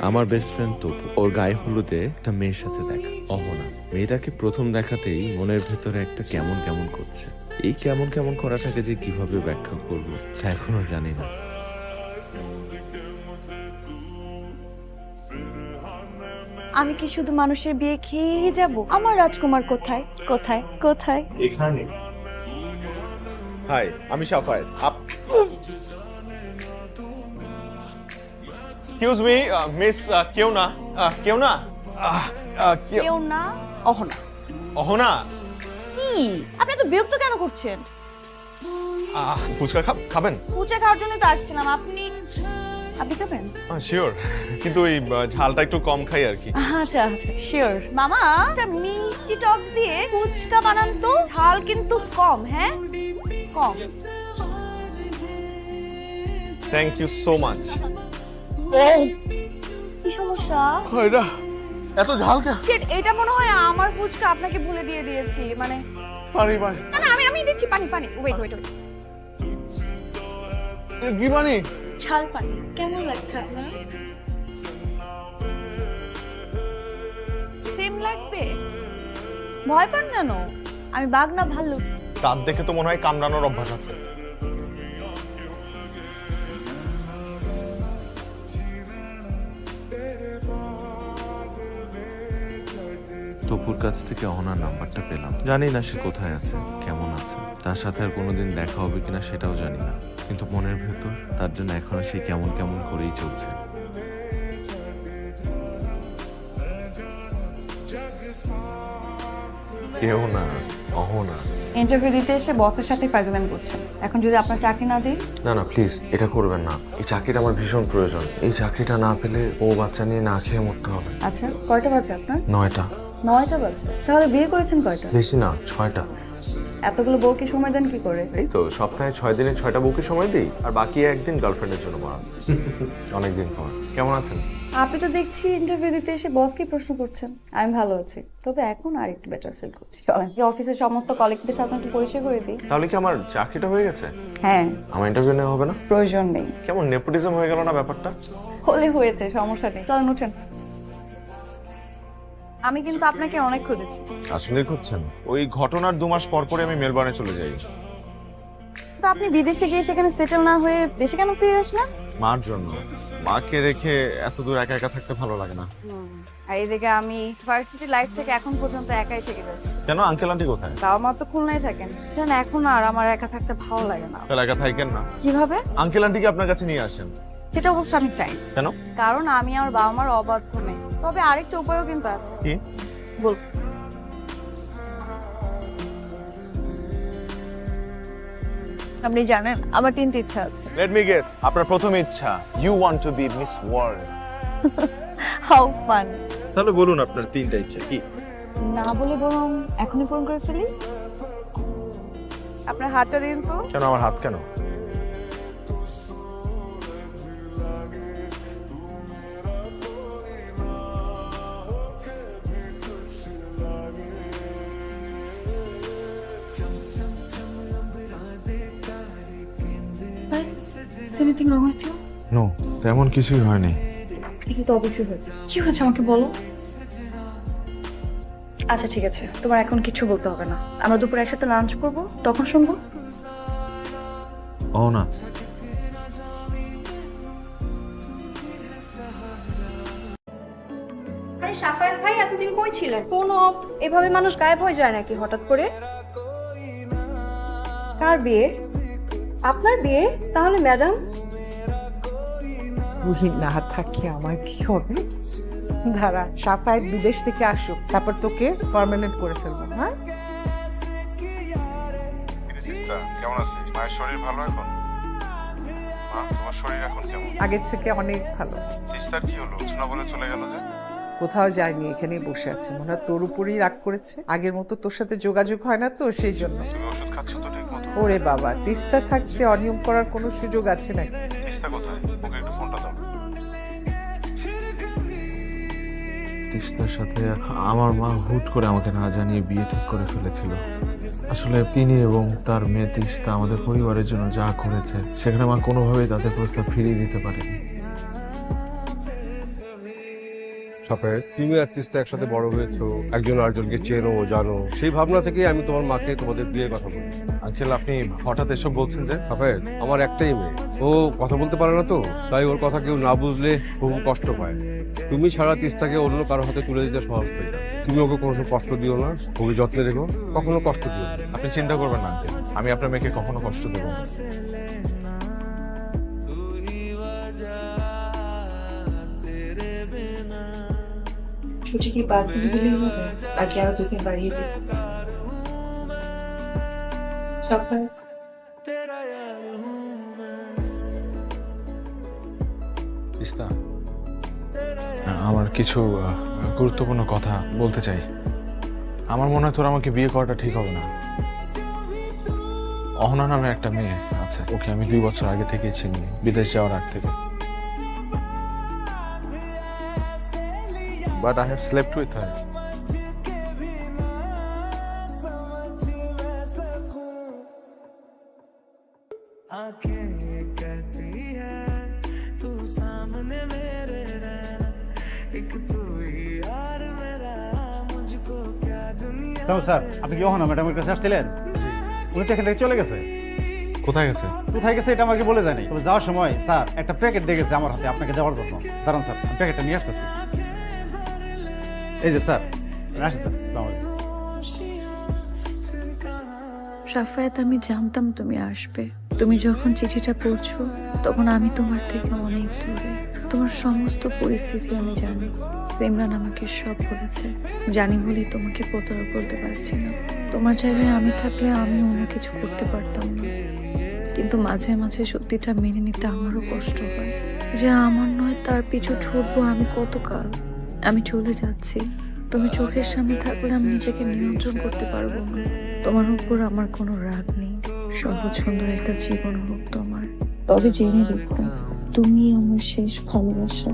আমার best friend Tapu ওর গায়ে হলুদে একটা মেয়ের সাথে দেখা অহনা। মেয়েটাকে প্রথম দেখাতেই মনের ভেতরে একটা কেমন কেমন করছে। এই কেমন কেমন করাটাকে যে কীভাবে ব্যাখ্যা করব তা এখনও জানি না। আমি কি শুধু মানুষের বিয়ে খেয়েই যাব? আমার রাজকুমার কোথায়? কোথায়? কোথায়? এখানে। হাই আমি সাফায়েত। এক্সকিউজ মি মিস কেউ না কেউ না কেউ- না অহনা অহনা কি? আপনি তো বিরক্ত কেন করছেন? আহ, ফুচকা খাব খাবেন? পুচা খাওয়ার জন্য তো আসছিলাম। আপনি আপনি খাবেন? শিওর কিন্তু ওই আহ, ঝালটা একটু কম খাই আর কি। আচ্ছা আচ্ছা শিওর মামা একটা মিষ্টি টক দিয়ে ফুচকা বানান তো। ঝাল কিন্তু কম হ্যাঁ? কম। থ্যাংক ইউ সো মাচ কি সমস্যা? এটা এত ঝাল কেন? Shit, এটা মনে হয় আমার ফুচকা আপনাকে ভুলে দিয়ে দিয়েছি মানে পানি পানি। না না আমি আমি দিচ্ছি পানি পানি। ওয়েট ওয়েট ওয়েট কি পানি? ঝাল পানি। কেমন লাগছে আপনার? সেম লাগবে? ভয় পান কেন? আমি বাঘ না ভাল্লুক। দাঁত দেখে তো মনে হয় কামড়ানোর অভ্যাস আছে। তপুর কাছ থেকে অহনার নাম্বারটা পেলাম। জানি না সে কোথায় আছে? কেমন আছে? তার সাথে আর কোনোদিন দেখা হবে কিনা সেটাও জানি না। কিন্তু মনের ভেতর তার জন্য এখনও সে কেমন কেমন করেই চলছে। কেউ না অহনা। ইন্টারভিউ দিতে এসে বসের সাথে ফাইজলামি করছেন। এখন যদি আপনার চাকরি না দিই না না প্লিজ এটা করবেন না। এই চাকরিটা আমার ভীষণ প্রয়োজন। এই চাকরিটা না পেলে ও বাচ্চা নিয়ে না খেয়ে মরতে হবে। আচ্ছা কয়টা বাজে আপনার? নয়টা। নয়টা বাজে তাহলে বিয়ে করেছেন কয়টা? বেশি না ছয়টা। এতগুলো বউকে সময় দেন কি করে? এই তো সপ্তাহে ছয় দিনে ছয়টা বউকে সময় দিই আর বাকি একদিন গার্লফ্রেন্ডের জন্য মারা অনেকদিন পর। কেমন আছেন? আপনি তো দেখছি ইন্টারভিউ দিতে এসে বসকে প্রশ্ন করছেন। আমি ভালো আছি। তবে এখন আর একটু বেটার ফিল করছি। চলেন কি অফিসের সমস্ত কলিগদের সাথে একটু পরিচয় করে দিই। তাহলে কি আমার চাকরিটা হয়ে গেছে? হ্যাঁ। আমার ইন্টারভিউ নেওয়া হবে না? প্রয়োজন নেই। কেমন নেপোটিজম হয়ে গেল না ব্যাপারটা? হলে হয়েছে সমস্যা নেই। চলেন উঠেন। আমি কিন্তু আপনাকে অনেক খুঁজেছি। আসলে খুঁজছেন? ওই ঘটনার দু মাস পর পরে আমি মেলবর্নে চলে যাই। তো আপনি বিদেশে গিয়ে সেখানে সেটেল না হয়ে দেশে কেন ফিরে আসলেন? মার জন্য। মাকে রেখে এত দূর একা একা থাকতে ভালো লাগে না। আর এদিকে আমি ভার্সিটি লাইফ থেকে এখন পর্যন্ত একাই থেকে যাচ্ছি। কেন? আঙ্কেল আন্টি কোথায়? বাবা মা তো খুলনায় থাকেন। জান এখন আর আমার একা থাকতে ভালো লাগে না। তাহলে একা থাকেন না। কীভাবে? আঙ্কেল আন্টিকে আপনার কাছে নিয়ে আসেন? সেটা অবশ্য আমি চাই। কেন? কারণ আমি আমার বাবা মার অবাধ্য নেই তবে আরেকটা উপায়ও কিন্তু আছে। কি? বল। আপনি জানেন আমার তিনটে ইচ্ছা আছে। লেট মি গেস আপনার প্রথম ইচ্ছা you want to be Miss World how fun তাহলে বলুন আপনার তিনটা ইচ্ছা কি? না বলে বরং এখনই পূরণ করে ফেলি। আপনার হাতটা দিন তো। কেন আমার হাত কেন? Anything wrong with you no তেমন কিছুই হয়নি। কিন্তু অবশ্যই হয়েছে। কি হয়েছে আমাকে বলো? আচ্ছা ঠিক আছে। তোমার এখন কিছু বলতে হবে না। আমরা দুপুরে একসাথে লাঞ্চ করব তখন শুনব। ও না। আরে সাফায়াত ভাই এতদিন কই ছিলেন? Phone off. এভাবে মানুষ গায়েব হয়ে যায় নাকি হঠাৎ করে? কার বিয়ে? আপনার বিয়ে? তাহলে ম্যাডাম তুই না থাকি আমার কি হবে ধারা সাফায় বিদেশ থেকে আসুক তারপর তোকে পার্মানেন্ট করে ফেলব হ্যাঁ? কেমন আছিস? মায়ের শরীর ভালো এখন? তোমার শরীর এখন কেমন? আগের থেকে অনেক ভালো। তিস্তার কি হলো? শোনা বলে চলে গেল যে? কোথাও যায়নি এখানেই বসে আছে। মনে হয় তোর উপরেই রাগ করেছে। আগের মতো তোর সাথে যোগাযোগ হয় না তো সেই জন্য। ওষুধ খাচ্ছ তো ঠিক মতো। ওরে বাবা তিস্তা থাকতে অনিয়ম করার কোনো সুযোগ আছে নাকি? তিস্তা কোথায়? ওকে একটু ফোনটা দাও। তিস্তার সাথে আমার মা হুট করে আমাকে না জানিয়ে বিয়ে ঠিক করে ফেলেছিল। আসলে তিনি এবং তার মেয়ে তিস্তা আমাদের পরিবারের জন্য যা করেছে সেখানে মা কোনোভাবেই তাদের প্রস্তাব ফিরিয়ে দিতে পারেনি। সাপের তুমি আর তিস্তা একসাথে বড় হয়েছো, একজন আরেকজনকে চেনো, জানো। সেই ভাবনা থেকেই আমি তোমার মাকে তোমাদের বিয়ের কথা বলি। আঙ্কেল, আপনি হঠাৎ এসব বলছেন যে? সাপের আমার একটাই মেয়ে। ও কথা বলতে পারে না তো, তাই ওর কথা কেউ না বুঝলে খুব কষ্ট পায়। তুমি ছাড়া তিস্তাকে অন্য কারও হাতে তুলে দিতে সহজ হয়ে তুমি ওকে কোনো কষ্ট দিও না খুবই যত্নে রেখো, কখনো কষ্ট দিও আপনি চিন্তা করবেন না আমি আপনার মেয়েকে কখনো কষ্ট দেবো না। ছুটি কি পাঁচ দিনে দিলেই হবে? নাকি আরও দুদিন বাড়িয়ে দিই আমার কিছু গুরুত্বপূর্ণ কথা বলতে চাই। আমার মনে হয় তোর আমাকে বিয়ে করাটা ঠিক হবে না। অহনা নামে একটা মেয়ে আছে, ওকে আমি দুই বছর আগে থেকেই চিনি, বিদেশ যাওয়ার আগ থেকে। But I have slept with her তাও স্যার আপনি কি অহনা ম্যাডামের কাছে আসছিলেন? উনি তো এখান থেকে চলে গেছে। কোথায় গেছে? কোথায় গেছে এটা আমাকে বলে যায়নি। তবে যাওয়ার সময় স্যার একটা প্যাকেট দিয়ে গেছে আমার হাতে আপনাকে দেওয়ার জন্য। দাঁড়ান স্যার প্যাকেটটা নিয়ে আসতেছি। এই যে স্যার আসি স্যার, আসসালামু আলাইকুম। সাফায়াত আমি জানতাম তুমি আসবে। তুমি যখন চিঠিটা পড়ছো, তখন আমি তোমার থেকে অনেক দূরে। তোমার সমস্ত পরিস্থিতি আমি জানি। সিমরান আমাকে সব বলেছে। জানি বলেই তোমাকে প্রতারক বলতে পারছি না। তোমার জায়গায় আমি থাকলে আমি অন্য কিছু করতে পারতাম না। কিন্তু মাঝে মাঝে সত্যিটা মেনে নিতে আমারও কষ্ট হয়। যে আমার নয়, তার পিছু ছুটবো আমি কতকাল? আমি চলে যাচ্ছি। তুমি চোখের সামনে থাকলে আমি নিজেকে নিয়ন্ত্রণ করতে পারব না। তোমার উপর আমার কোনো রাগ নেই। সহজ সুন্দর একটা জীবন হোক তোমার। তবে জেনে রেখো তুমি আমার শেষ ভালোবাসা।